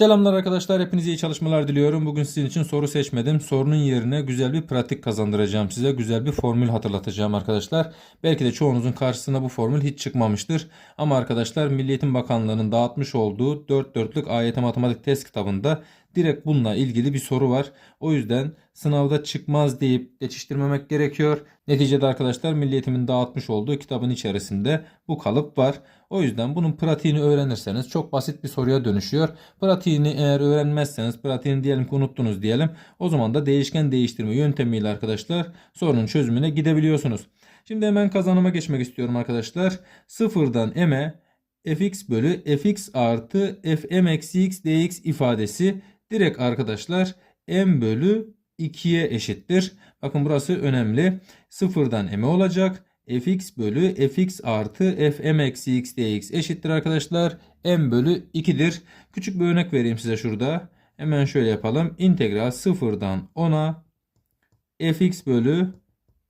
Selamlar arkadaşlar. Hepinize iyi çalışmalar diliyorum. Bugün sizin için soru seçmedim. Sorunun yerine güzel bir pratik kazandıracağım size. Güzel bir formül hatırlatacağım arkadaşlar. Belki de çoğunuzun karşısına bu formül hiç çıkmamıştır. Ama arkadaşlar Milli Eğitim Bakanlığı'nın dağıtmış olduğu 4 dörtlük AYT Matematik Test kitabında direkt bununla ilgili bir soru var. O yüzden sınavda çıkmaz deyip geçiştirmemek gerekiyor. Neticede arkadaşlar Milli Eğitim'in dağıtmış olduğu kitabın içerisinde bu kalıp var. O yüzden bunun pratiğini öğrenirseniz çok basit bir soruya dönüşüyor. Pratiğini eğer öğrenmezseniz, pratiğini diyelim ki unuttunuz diyelim. O zaman da değişken değiştirme yöntemiyle arkadaşlar sorunun çözümüne gidebiliyorsunuz. Şimdi hemen kazanıma geçmek istiyorum arkadaşlar. Sıfırdan m'e fx bölü fx artı fm eksi x dx ifadesi direkt arkadaşlar m bölü 2'ye eşittir. Bakın burası önemli. Sıfırdan m olacak fx bölü fx artı fm eksi x dx eşittir arkadaşlar. m bölü 2'dir. Küçük bir örnek vereyim size şurada. Hemen şöyle yapalım. İntegral sıfırdan 10'a fx bölü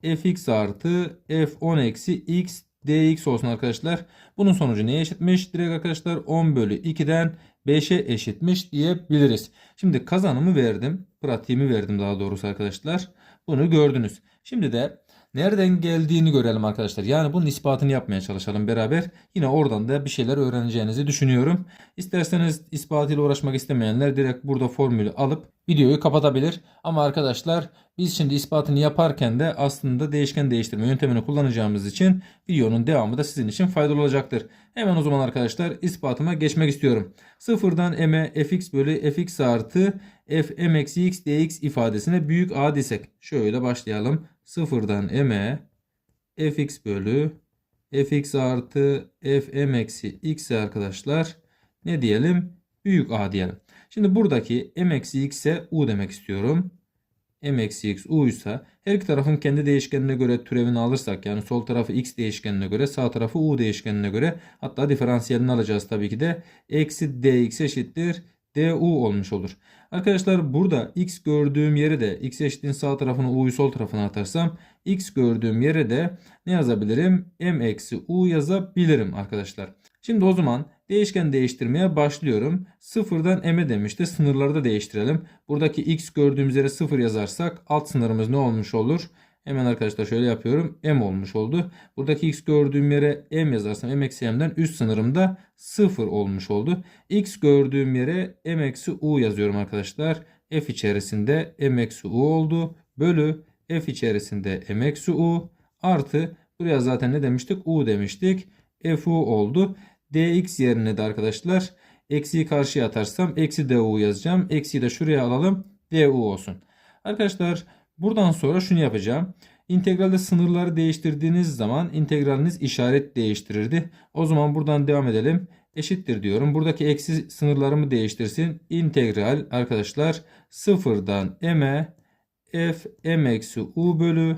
fx artı f10 eksi x dx olsun arkadaşlar. Bunun sonucu neye eşitmiş? Direkt arkadaşlar 10 bölü 2'den 5'e eşitmiş diyebiliriz. Şimdi kazanımı verdim. Pratiğimi verdim daha doğrusu arkadaşlar. Bunu gördünüz. Şimdi de nereden geldiğini görelim arkadaşlar. Yani bunun ispatını yapmaya çalışalım beraber. Yine oradan da bir şeyler öğreneceğinizi düşünüyorum. İsterseniz ispatıyla uğraşmak istemeyenler direkt burada formülü alıp videoyu kapatabilir. Ama arkadaşlar biz şimdi ispatını yaparken de aslında değişken değiştirme yöntemini kullanacağımız için videonun devamı da sizin için faydalı olacaktır. Hemen o zaman arkadaşlar ispatıma geçmek istiyorum. Sıfırdan m'e fx bölü fx artı fm eksi x dx ifadesine büyük a desek. Şöyle başlayalım. Sıfırdan m'e fx bölü fx artı fm eksi x arkadaşlar ne diyelim? Büyük a diyelim. Şimdi buradaki m eksi x'e u demek istiyorum. m eksi x u ise her iki tarafın kendi değişkenine göre türevini alırsak yani sol tarafı x değişkenine göre sağ tarafı u değişkenine göre hatta diferansiyelini alacağız tabii ki de eksi dx eşittir du olmuş olur. Arkadaşlar burada x gördüğüm yere de x eşitliğin sağ tarafını u'yu sol tarafına atarsam x gördüğüm yere de ne yazabilirim? m eksi u yazabilirim arkadaşlar. Şimdi o zaman değişken değiştirmeye başlıyorum. Sıfırdan m'e demişti. Sınırları da değiştirelim. Buradaki x gördüğümüz yere sıfır yazarsak alt sınırımız ne olmuş olur? Hemen arkadaşlar şöyle yapıyorum. M olmuş oldu. Buradaki x gördüğüm yere M yazarsam M eksi M'den üst sınırımda 0 olmuş oldu. X gördüğüm yere M eksi U yazıyorum arkadaşlar. F içerisinde M eksi U oldu. Bölü F içerisinde M eksi U artı buraya zaten ne demiştik? U demiştik. Fu oldu. Dx yerine de arkadaşlar eksiyi karşıya atarsam eksi du yazacağım. Eksiyi de şuraya alalım. du olsun. Arkadaşlar Buradan sonra şunu yapacağım. İntegralde sınırları değiştirdiğiniz zaman integraliniz işaret değiştirirdi. O zaman buradan devam edelim. Eşittir diyorum. Buradaki eksi sınırlarımı değiştirsin. İntegral arkadaşlar sıfırdan m'e f m eksi u bölü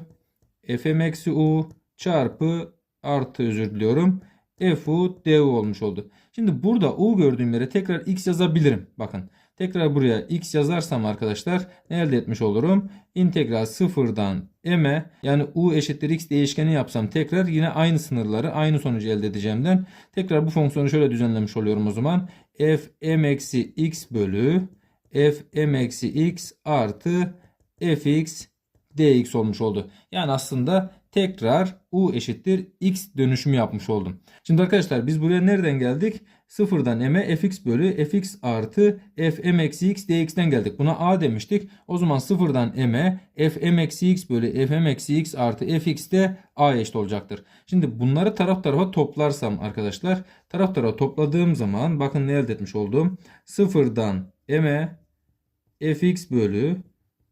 f m eksi u çarpı artı özür diliyorum. f u du olmuş oldu. Şimdi burada u gördüğüm yere tekrar x yazabilirim. Bakın. Tekrar buraya x yazarsam arkadaşlar ne elde etmiş olurum? İntegral sıfırdan m'e yani u eşittir x değişkeni yapsam tekrar yine aynı sınırları aynı sonucu elde edeceğimden tekrar bu fonksiyonu şöyle düzenlemiş oluyorum o zaman. f m eksi x bölü f m eksi x artı fx dx olmuş oldu. Yani aslında tekrar u eşittir x dönüşümü yapmış oldum. Şimdi arkadaşlar biz buraya nereden geldik? Sıfırdan m'e fx bölü fx artı fm eksi x dx'ten geldik. Buna a demiştik. O zaman sıfırdan m'e fm eksi x bölü fm eksi x artı fx de a eşit olacaktır. Şimdi bunları taraf tarafa toplarsam arkadaşlar taraf tarafa topladığım zaman bakın ne elde etmiş oldum. Sıfırdan m'e fx bölü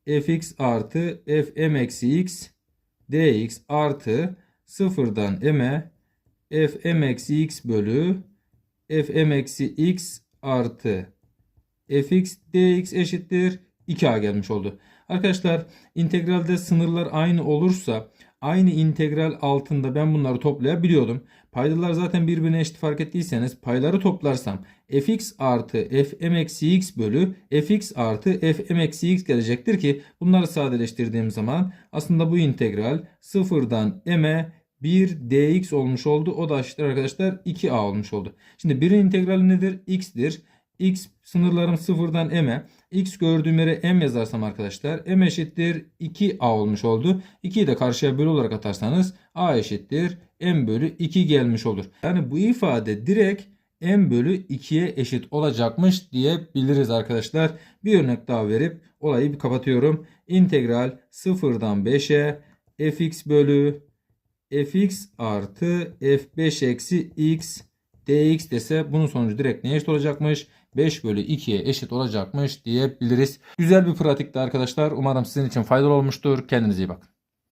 fx artı fm eksi x dx artı sıfırdan m'e fm eksi x bölü fm eksi x artı fx dx eşittir 2a gelmiş oldu. Arkadaşlar integralde sınırlar aynı olursa aynı integral altında ben bunları toplayabiliyordum. Paydalar zaten birbirine eşit fark ettiyseniz payları toplarsam fx artı fm eksi x bölü fx artı fm eksi x gelecektir ki bunları sadeleştirdiğim zaman aslında bu integral sıfırdan m'e 1 dx olmuş oldu. O da eşittir arkadaşlar 2a olmuş oldu. Şimdi birin integrali nedir? x'tir. x sınırlarım sıfırdan m'e. X gördüğüm yere m yazarsam arkadaşlar m eşittir 2a olmuş oldu. 2'yi de karşıya bölü olarak atarsanız a eşittir m bölü 2 gelmiş olur. Yani bu ifade direkt m bölü 2'ye eşit olacakmış diyebiliriz arkadaşlar. Bir örnek daha verip olayı bir kapatıyorum. İntegral sıfırdan 5'e fx bölü fx artı f5 eksi x dx dese bunun sonucu direkt neye eşit olacakmış? 5 bölü 2'ye eşit olacakmış diyebiliriz. Güzel bir pratikti arkadaşlar. Umarım sizin için faydalı olmuştur. Kendinize iyi bakın.